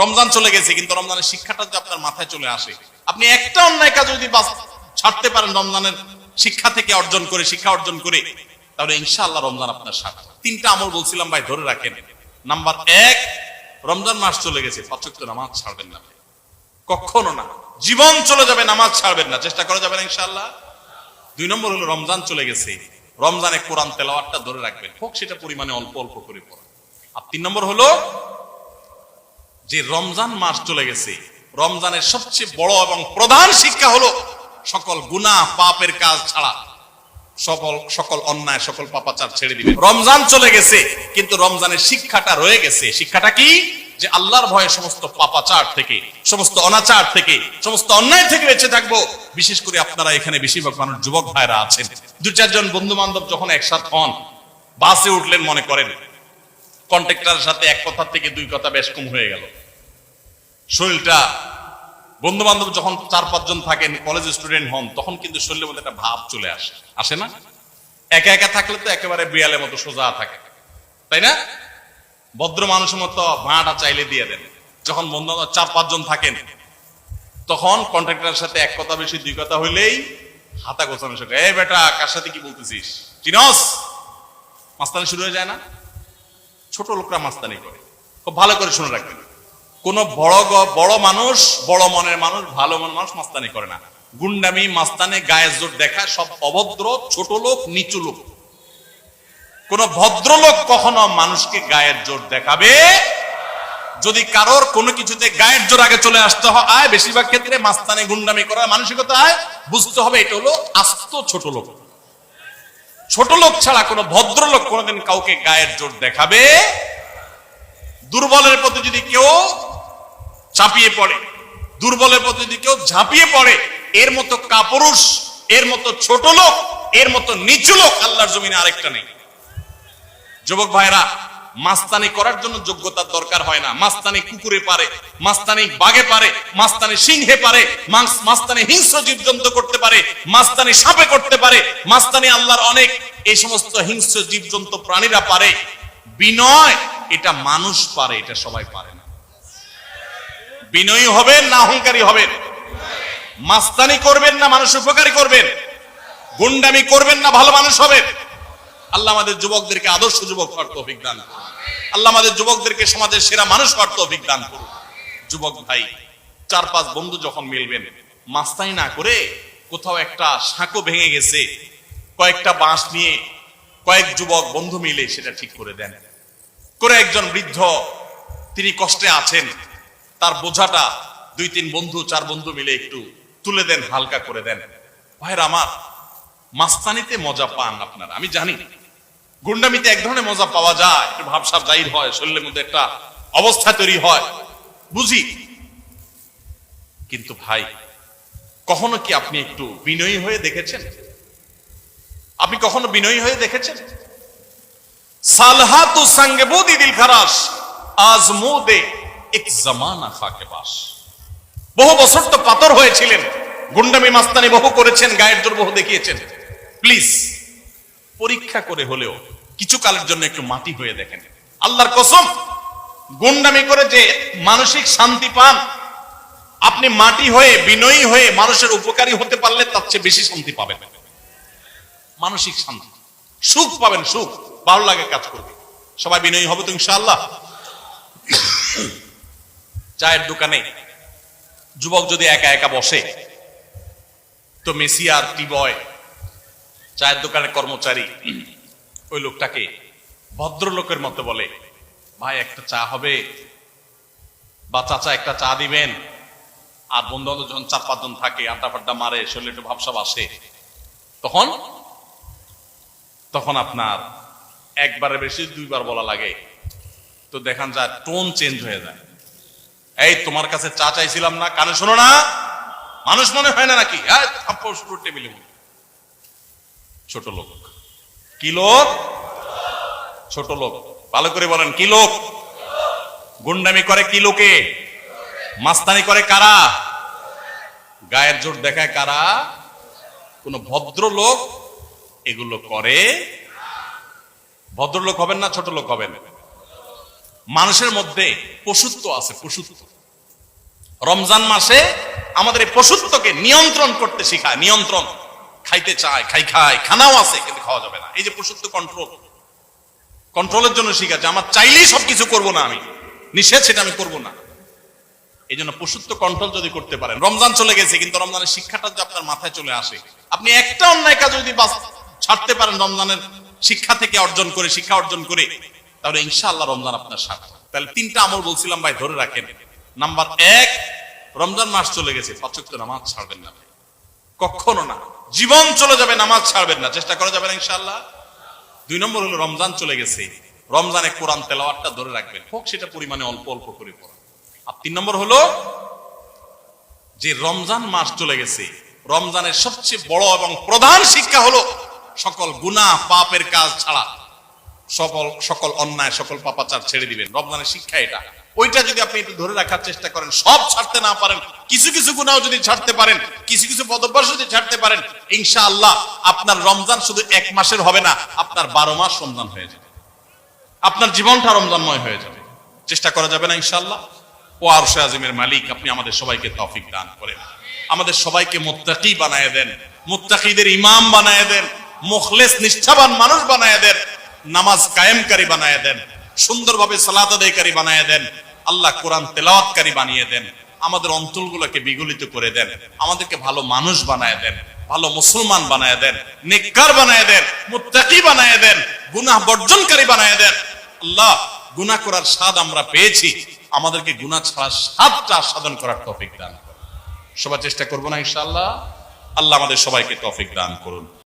রমজান চলে গেছে, কিন্তু রমজানের শিক্ষাটা যদি আপনার মাথায় চলে আসে, আপনি একটা অন্যায় কাজ যদি ছাড়তে পারেন রমজানের শিক্ষা থেকে অর্জন করে, শিক্ষা অর্জন করে, তাহলে ইনশাআল্লাহ রমজান আপনার সাথে। তিনটা আমল বলছিলাম ভাই, ধরে রাখেন। নাম্বার এক, রমজান মাস চলে গেছে পাঁচক নামাজ ছাড়বেন না। কখনো না। জীবন চলে যাবে, নামাজ ছাড়বেন না। চেষ্টা করা যাবে না ইনশাআল্লাহ? দুই নম্বর হলো রমজান চলে গেছে, রমজানে কোরআন তেলাওয়াতটা ধরে রাখবেন। হোক সেটা পরিমাণে অল্প অল্প করে পড়া। আর তিন নম্বর হলো যে রমজান মাস চলে গেছে, রমজানের সবচেয়ে বড় এবং প্রধান শিক্ষা হলো সকল গুনাহ পাপের কাজ ছাড়া। সকল সকল অন্যায়, সকল পাপাচার ছেড়ে দিবে রমজান চলে গেছে, কিন্তু রমজানের শিক্ষাটা রয়ে গেছে। শিক্ষাটা কি? যে আল্লাহর ভয়ে সমস্ত পাপাচার থেকে, সমস্ত অনাচার থেকে, সমস্ত অন্যায় থেকে বেঁচে থাকব। বিশেষ করে আপনারা এখানে বেশিরভাগ মানুষ যুবক ভাইরা আছেন। দু চারজন বন্ধু বান্ধব যখন একসাথে হন, বাসে উঠলেন, মনে করেন কন্ট্রাক্টরের সাথে এক কথা থেকে দুই কথা বেশ কম হয়ে গেল। শরীরটা বন্ধু বান্ধব যখন চার পাঁচজন থাকেন কলেজ স্টুডেন্ট হন, তখন কিন্তু শরীরের মধ্যে একটা ভাব চলে আসে। আসে না? একা একা থাকলে তো একেবারে বিড়ালের মতো সোজা থাকে। তাই না? ভদ্র মানুষের মতো ভাঁটা চাইলে দিয়ে দেন। যখন বন্ধু চার পাঁচজন থাকেন, তখন কন্ট্রাক্টরের সাথে এক কথা বেশি, দুই কথা হইলেই হাতা গোছানো সেটা এ বেটা, কার সাথে কি বলতেছিস? চিনস? মাস্তানি শুরু হয়ে যায় না? ছোট লোকরা মাস্তানি করে। খুব ভালো করে শুনে রাখবেন। কোন বড় বড় মানুষ, বড় মনের মানুষ, ভালো মনের মানুষ মাস্তানি করে না। গুন্ডামি, মাস্তানে, গায়ের জোর দেখা, সব অভদ্র, ছোট লোক, নিচু লোক। কোন ভদ্রলোক কখনো মানুষকে গায়ের জোর দেখাবে? যদি কারোর কোনো কিছুতে গায়ের জোর আগে চলে আসতে হয় বেশিরভাগ ক্ষেত্রে মাস্তানে, গুন্ডামি করার মানসিকতায় বুঝতে হবে এটা হলো আস্ত ছোট লোক। ছোট লোক ছাড়া কোনো ভদ্রলোক কোনোদিন কাউকে গায়ের জোর দেখাবে? দুর্বলের প্রতি যদি কেউ চাপিয়ে পড়ে, দুর্বলের প্রতি যদি কেউ ঝাঁপিয়ে পড়ে, এর মতো কাপুরুষ, এর মতো ছোট লোক, এর মতো নিচু লোক আল্লাহর জমিনে আরেকটা নেই। যুবক ভাইরা মাস্তানি করার জন্য যোগ্যতার দরকার হয় না। মাস্তানি কুকুরে পারে, মাস্তানি বাগে পারে, মাস্তানি সিংহে পারে, মাংস- মাস্তানি হিংস্র জীবজন্তু করতে পারে, মাস্তানি সাপে করতে পারে, মাস্তানি আল্লাহর অনেক এই সমস্ত হিংস্র জীবজন্তু প্রাণীরা পারে। বিনয়, এটা মানুষ পারে, এটা সবাই পারে না। বিনয়ী হবেন না অহংকারী হবেন। মাস্তানি করবেন না, মানুষ উপকারী করবেন। গুন্ডামি করবেন না, ভালো মানুষ হবেন। আল্লাহ আমাদের যুবকদেরকে আদর্শ যুবক হওয়ার তৌফিক দান করুন। আল্লাহ আমাদের যুবকদেরকে সমাজের সেরা মানুষ হওয়ার তৌফিক দান করুন। যুবক ভাই চার পাঁচ বন্ধু যখন মিলবেন, মাস্তানি না করে কোথাও একটা সাঁকো ভেঙে গেছে কয়েকটা বাঁশ নিয়ে কয়েক যুবক বন্ধু মিলে সেটা ঠিক করে দেন। করে একজন বৃদ্ধ, তিনি কষ্টে আছেন, তার বোঝাটা দুই তিন বন্ধু, চার বন্ধু মিলে একটু তুলে দেন, হালকা করে দেন। ভাইরা আমার, মাস্তানিতে মজা পান আপনারা, আমি জানি। গুন্ডামিতে এক ধরনের মজা পাওয়া যায়, একটু ভাবসাব জাহির হয়, শরীরের মধ্যে একটা অবস্থা তৈরি হয়, বুঝি? কিন্তু ভাই, কখনো কি আপনি একটু বিনয়ী হয়ে দেখেছেন? আপনি কখনো বিনয়ী হয়ে দেখেছেন? সালহাতু সঙ্গে বুদি দিল খারাস আজ মুদে এক জামানা খাকে বাস। বহু বছর তো পাথর হয়েছিলেন, গুন্ডামি মাস্তানি বহু করেছেন, গায়ের জোর বহু দেখিয়েছেন। প্লিজ, পরীক্ষা করে হলেও কিছু কালের জন্য একটু মাটি হয়ে দেখেন। আল্লাহর কসম, গুন্ডামি করে যে মানসিক শান্তি পান, আপনি মাটি হয়ে, বিনয়ী হয়ে মানুষের উপকারী হতে পারলে তার চেয়ে বেশি শান্তি পাবেন। মানসিক শান্তি। সুখ পাবেন, সুখ। ভালো লাগে, কাজ করবে। সবাই বিনয়ী হবে তো ইনশাআল্লাহ? চায়ের দোকানে যুবক যদি একা একা বসে, তো মেসি আর টি বয় চায়ের দোকানের কর্মচারী, ওই লোকটাকে ভদ্রলোকের মতো বলে, ভাই, একটা চা হবে। বা চাচা, একটা চা দিবেন। আর বন্ধু যখন চার পাঁচজন থাকে, আড্ডা ফাড্ডা মারে, শরীরে একটু ভাবসাব আসে। তখন তখন আপনার একবারে বেশি, দুইবার বলা লাগে। তো দেখান যায় টোন চেঞ্জ হয়ে যায়। এই, তোমার কাছে চা চাইছিলাম না, কানে শোনো না। মানুষ মনে হয় না নাকি? টেবিলে ছোট লোক। কি লোক? ছোট লোক। ভালো করে বলেন, কি লোক? গুন্ডামি করে কি লোকে? মাস্তানি করে কারা? গায়ের জোর দেখায় কারা? কোন ভদ্রলোক এগুলো করে, ভদ্রলোক হবেন না ছোট লোক হবেন? মানুষের মধ্যে পশুত্ব আছে, পশুত্ব। রমজান মাসে আমাদের এই পশুত্বকে নিয়ন্ত্রণ করতে শিখায়, নিয়ন্ত্রণ। খাইতে চায়, খাই, খায়, খানাও আছে, কিন্তু খাওয়া যাবে না। এই যে পশুত্ব কন্ট্রোল কন্ট্রোলের জন্য শিখাচ্ছে, আমার চাইলেই সবকিছু করব না আমি। নিষেধ সেটা আমি করব না। এই জন্য পশুত্ব কন্ট্রোল যদি করতে পারেন, রমজান চলে গেছে, কিন্তু রমজানের শিক্ষাটা যদি আপনার মাথায় চলে আসে। আপনি একটা অন্যায় কাজ যদি ছাড়তে পারেন রমজানের শিক্ষা থেকে অর্জন করে, শিক্ষা অর্জন করে, তাহলে ইনশাআল্লাহ রমজান আপনার সাথে তাহলে তিনটা আমল বলছিলাম ভাই, ধরে রাখেন। নাম্বার এক, রমজান মাস চলে গেছে পাচক নামাজ ছাড়বেন না। কখনো না। জীবন চলে যাবে, নামাজ ছাড়বেন না। চেষ্টা করা যাবে না ইনশাআল্লাহ? দুই নম্বর হলো রমজান চলে গেছে। রমজানে কোরআন তেলাওয়াতটা ধরে রাখবেন। হোক, সেটা পরিমাণে অল্প অল্প করে পড়া। আর তিন নম্বর হলো, যে রমজান মাস চলে গেছে, রমজানের সবচেয়ে বড় এবং প্রধান শিক্ষা হলো সকল গুনাহ পাপের কাজ ছাড়া সকল সকল অন্যায়, সকল পাপাচার ছেড়ে দিবেন। রমজানের শিক্ষা এটা। ওইটা যদি আপনি একটু ধরে রাখার চেষ্টা করেন, সব ছাড়তে না পারেন, কিছু কিছু গুণাও যদি ছাড়তে পারেন, কিছু কিছু পদভ্যাস যদি ছাড়তে পারেন, ইনশাআল্লাহ আপনার রমজান শুধু এক মাসের হবে না, আপনার বারো মাস রমজান হয়ে যাবে। আপনার জীবনটা রমজানময় হয়ে যাবে। চেষ্টা করা যাবে না ইনশাআল্লাহ। ও আর আজিমের মালিক, আপনি আমাদের সবাইকে তফিক দান করেন। আমাদের সবাইকে মুত্তাকি বানায় দেন। মুত্তাকিদের ইমাম বানায় দেন। মুখলেস, নিষ্ঠাবান মানুষ বানায় দেন, নামাজ কায়েমকারী বানায় দেন, সুন্দরভাবে সালাত আদায়কারী বানায় দেন, আল্লাহ কোরআন তেলাওয়াতকারী বানিয়ে দেন, আমাদের অঞ্চলগুলোকে বিগলিত করে দেন, আমাদেরকে ভালো মানুষ বানায় দেন, ভালো মুসলমান বানায় দেন, নেককার বানায় দেন, মুত্তাকি বানায় দেন, গুনাহ বর্জনকারী বানায় দেন। আল্লাহ, গুনাহ করার স্বাদ আমরা পেয়েছি, আমাদেরকে গুনাহ ছাড়া স্বাদটা আস্বাদন করার তৌফিক দান সবার চেষ্টা করব না ইনশাআল্লাহ? আল্লাহ আমাদের সবাইকে তৌফিক দান করুন।